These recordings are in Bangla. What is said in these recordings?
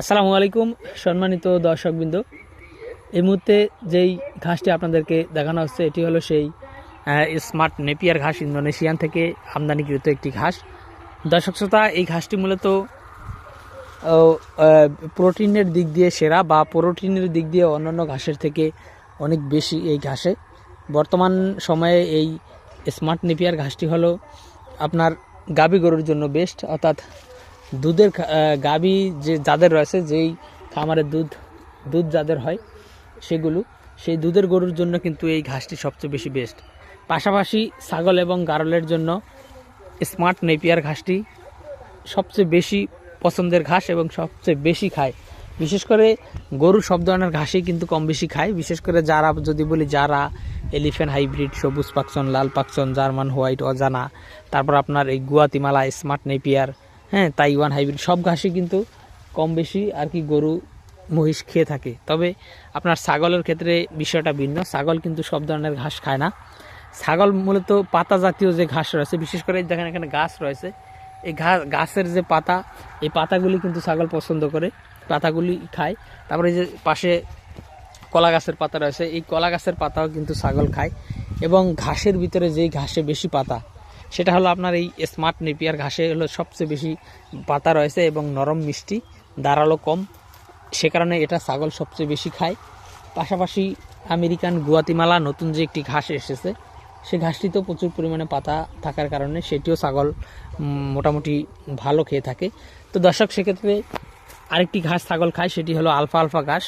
আসসালামু আলাইকুম, সম্মানিত দর্শকবৃন্দ। এই মুহূর্তে যেই ঘাসটি আপনাদেরকে দেখানো হচ্ছে, এটি হলো সেই স্মার্ট নেপিয়ার ঘাস ইন্দোনেশিয়ান থেকে আমদানিকৃত একটি ঘাস। দর্শক শ্রোতা, এই ঘাসটি মূলত প্রোটিনের দিক দিয়ে সেরা বা প্রোটিনের দিক দিয়ে অন্যান্য ঘাসের থেকে অনেক বেশি এই ঘাসে। বর্তমান সময়ে এই স্মার্ট নেপিয়ার ঘাসটি হলো আপনার গাবি গরুর জন্য বেস্ট অর্থাৎ দুধের গাবি যে যাদের রয়েছে, যেই খামারের দুধ দুধ যাদের হয়, সেগুলো, সেই দুধের গরুর জন্য কিন্তু এই ঘাসটি সবচেয়ে বেশি বেস্ট পাশাপাশি ছাগল এবং গারলের জন্য স্মার্ট নেপিয়ার ঘাসটি সবচেয়ে বেশি পছন্দের ঘাস এবং সবচেয়ে বেশি খায়। বিশেষ করে গরু সব ধরনের ঘাসই কিন্তু কম বেশি খায়। বিশেষ করে যারা, যদি বলি যারা এলিফ্যান্ট হাইব্রিড সবুজ পাকচন লাল পাকচন জার্মান হোয়াইট অজানা, তারপর আপনার এই গুয়াতিমালা স্মার্ট নেপিয়ার হ্যাঁ তাইওয়ান হাইব্রিড। সব ঘাসই কিন্তু কম বেশি আর কি গরু, মহিষ খেয়ে থাকে। তবে আপনার ছাগলের ক্ষেত্রে বিষয়টা ভিন্ন। ছাগল কিন্তু সব ধরনের ঘাস খায় না। ছাগল মূলত পাতা জাতীয় যে ঘাস রয়েছে, বিশেষ করে দেখেন এখানে গাছ রয়েছে। এই ঘা- গাছের যে পাতা, এই পাতাগুলি কিন্তু ছাগল পছন্দ করে, পাতাগুলি খায়। তারপরে যে পাশে কলা গাছের পাতা রয়েছে, এই কলা গাছের পাতাও কিন্তু ছাগল খায়। এবং ঘাসের ভিতরে যেই ঘাসে বেশি পাতা সেটা হলো আপনার এই স্মার্ট নেপিয়ার ঘাসে হলো সবচেয়ে বেশি পাতা রয়েছে এবং নরম মিষ্টি দাঁড়াল কম। সে কারণে এটা ছাগল সবচেয়ে বেশি খায়। পাশাপাশি আমেরিকান গুয়াতিমালা নতুন যে একটি ঘাস এসেছে, সে ঘাসটিতেও প্রচুর পরিমাণে পাতা থাকার কারণে সেটিও ছাগল মোটামুটি ভালো খেয়ে থাকে। তো দর্শক, সেক্ষেত্রে আরেকটি ঘাস ছাগল খায়, সেটি হলো আলফা আলফা ঘাস।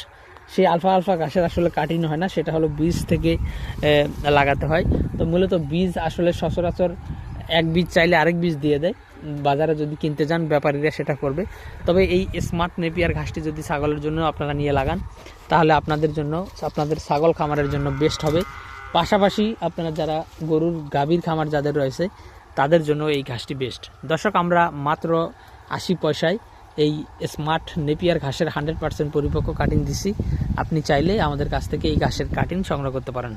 সেই আলফা আলফা ঘাসের আসলে কাটিং হয় না, সেটা হলো বীজ থেকে লাগাতে হয়। তো মূলত বীজ আসলে সচরাচর এক বীজ চাইলে আরেক বীজ দিয়ে দেয়। বাজারে যদি কিনতে যান, ব্যাপারীরা সেটা করবে। তবে এই স্মার্ট নেপিয়ার ঘাসটি যদি ছাগলের জন্য আপনারা নিয়ে লাগান, তাহলে আপনাদের জন্য, আপনাদের ছাগল খামারের জন্য বেস্ট হবে। পাশাপাশি আপনারা যারা গরুর গাভীর খামার যাদের রয়েছে, তাদের জন্য এই ঘাসটি বেস্ট দর্শক, আমরা মাত্র আশি পয়সায় এই স্মার্ট নেপিয়ার ঘাসের হান্ড্রেড পার্সেন্ট পরিপক্ক কাটিং দিছি। আপনি চাইলে আমাদের কাছ থেকে এই ঘাসের কাটিং সংগ্রহ করতে পারেন।